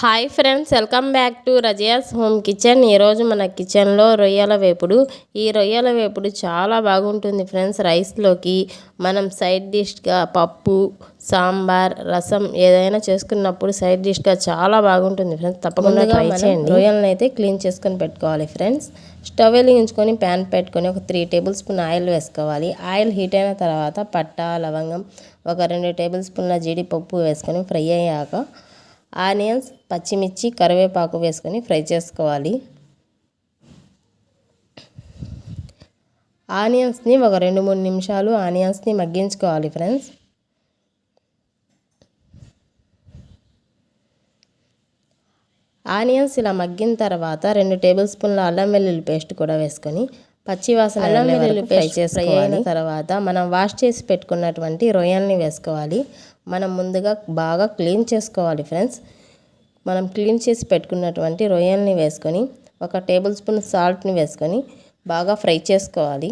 Hi friends welcome back to Razia's home kitchen. ఈరోజు మన కిచెన్లో రొయ్యల వేపుడు. ఈ రొయ్యల వేపుడు చాలా బాగుంటుంది ఫ్రెండ్స్ రైస్లోకి. మనం సైడ్ డిష్గా పప్పు సాంబార్ రసం ఏదైనా చేసుకున్నప్పుడు సైడ్ డిష్గా చాలా బాగుంటుంది ఫ్రెండ్స్. తప్పకుండా ట్రై చేయండి. రొయ్యలను అయితే క్లీన్ చేసుకొని పెట్టుకోవాలి ఫ్రెండ్స్. స్టవ్ వెలిగించుకొని ప్యాన్ పెట్టుకొని ఒక త్రీ టేబుల్ స్పూన్ ఆయిల్ వేసుకోవాలి. ఆయిల్ హీట్ అయిన తర్వాత పట్ట లవంగం ఒక రెండు టేబుల్ స్పూన్ల జీడిపప్పు వేసుకొని ఫ్రై అయ్యాక ఆనియన్స్ పచ్చిమిర్చి కరివేపాకు వేసుకొని ఫ్రై చేసుకోవాలి. ఆనియన్స్ని ఒక రెండు మూడు నిమిషాలు ఆనియన్స్ని మగ్గించుకోవాలి ఫ్రెండ్స్. ఆనియన్స్ ఇలా మగ్గిన తర్వాత రెండు టేబుల్ స్పూన్ల అల్లం వెల్లుల్లి పేస్ట్ కూడా వేసుకొని పచ్చివాసన అల్లం ఫ్రై అయిన తర్వాత మనం వాష్ చేసి పెట్టుకున్నటువంటి రొయ్యల్ని వేసుకోవాలి. మనం ముందుగా బాగా క్లీన్ చేసుకోవాలి ఫ్రెండ్స్. మనం క్లీన్ చేసి పెట్టుకున్నటువంటి రొయ్యల్ని వేసుకొని ఒక టేబుల్ స్పూన్ సాల్ట్ని వేసుకొని బాగా ఫ్రై చేసుకోవాలి.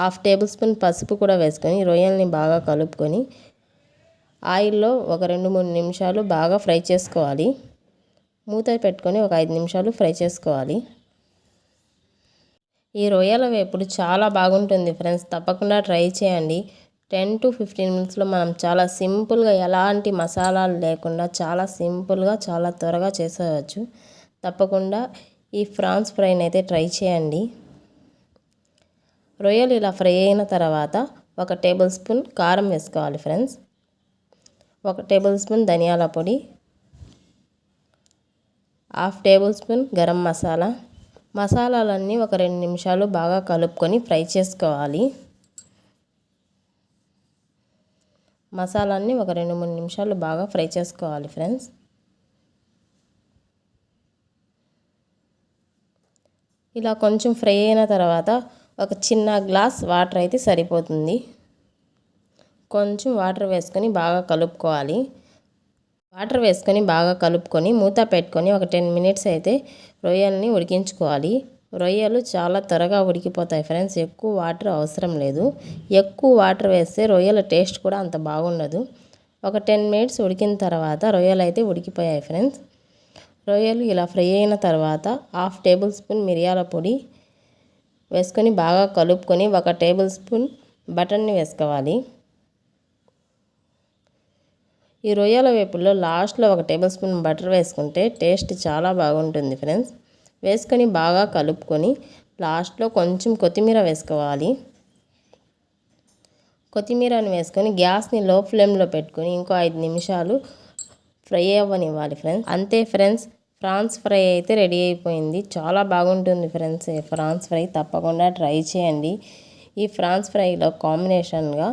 హాఫ్ టేబుల్ స్పూన్ పసుపు కూడా వేసుకొని రొయ్యల్ని బాగా కలుపుకొని ఆయిల్లో ఒక రెండు మూడు నిమిషాలు బాగా ఫ్రై చేసుకోవాలి. మూత పెట్టుకొని ఒక ఐదు నిమిషాలు ఫ్రై చేసుకోవాలి. ఈ రొయ్యల వేపుడు చాలా బాగుంటుంది ఫ్రెండ్స్. తప్పకుండా ట్రై చేయండి. టెన్ టు ఫిఫ్టీన్ మినిట్స్లో మనం చాలా సింపుల్గా ఎలాంటి మసాలాలు లేకుండా చాలా సింపుల్గా చాలా త్వరగా చేసేయచ్చు. తప్పకుండా ఈ ఫ్రాన్స్ ఫ్రైని అయితే ట్రై చేయండి. రొయ్యలు ఇలా ఫ్రై అయిన తర్వాత ఒక టేబుల్ స్పూన్ కారం వేసుకోవాలి ఫ్రెండ్స్. ఒక టేబుల్ స్పూన్ ధనియాల పొడి half tablespoon garam masala మసాలాలన్నీ ఒక రెండు నిమిషాలు బాగా కలుపుకొని ఫ్రై చేసుకోవాలి. మసాలాన్ని ఒక రెండు మూడు నిమిషాలు బాగా ఫ్రై చేసుకోవాలి ఫ్రెండ్స్. ఇలా కొంచెం ఫ్రై అయిన తర్వాత ఒక చిన్న గ్లాస్ వాటర్ అయితే సరిపోతుంది. కొంచెం వాటర్ వేసుకొని బాగా కలుపుకోవాలి. వాటర్ వేసుకొని బాగా కలుపుకొని మూత పెట్టుకొని ఒక టెన్ మినిట్స్ అయితే రొయ్యల్ని ఉడికించుకోవాలి. రొయ్యలు చాలా త్వరగా ఉడికిపోతాయి ఫ్రెండ్స్. ఎక్కువ వాటర్ అవసరం లేదు. ఎక్కువ వాటర్ వేస్తే రొయ్యల టేస్ట్ కూడా అంత బాగుండదు. ఒక టెన్ మినిట్స్ ఉడికిన తర్వాత రొయ్యలు అయితే ఉడికిపోయాయి ఫ్రెండ్స్. రొయ్యలు ఇలా ఫ్రై అయిన తర్వాత హాఫ్ టేబుల్ స్పూన్ మిరియాల పొడి వేసుకొని బాగా కలుపుకొని ఒక టేబుల్ స్పూన్ బటర్ని వేసుకోవాలి. ఈ రొయ్యల వేపుల్లో లాస్ట్లో ఒక టేబుల్ స్పూన్ బటర్ వేసుకుంటే టేస్ట్ చాలా బాగుంటుంది ఫ్రెండ్స్. వేసుకొని బాగా కలుపుకొని లాస్ట్లో కొంచెం కొత్తిమీర వేసుకోవాలి. కొత్తిమీరని వేసుకొని గ్యాస్ని లో ఫ్లేమ్లో పెట్టుకొని ఇంకో ఐదు నిమిషాలు ఫ్రై అవ్వనివ్వాలి ఫ్రెండ్స్. అంతే ఫ్రెండ్స్ ఫ్రాన్స్ ఫ్రై అయితే రెడీ అయిపోయింది. చాలా బాగుంటుంది ఫ్రెండ్స్ ఫ్రాన్స్ ఫ్రై. తప్పకుండా ట్రై చేయండి. ఈ ఫ్రాన్స్ ఫ్రైలో కాంబినేషన్గా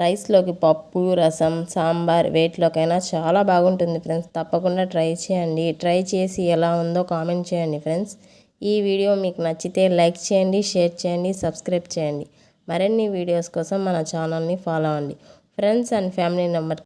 రైస్లోకి పప్పు రసం సాంబార్ వేటిలోకైనా చాలా బాగుంటుంది ఫ్రెండ్స్. తప్పకుండా ట్రై చేయండి. ట్రై చేసి ఎలా ఉందో కామెంట్ చేయండి ఫ్రెండ్స్. ఈ వీడియో మీకు నచ్చితే లైక్ చేయండి షేర్ చేయండి సబ్స్క్రైబ్ చేయండి. మరిన్ని వీడియోస్ కోసం మన ఛానల్ని ఫాలో అవ్వండి. Friends and family number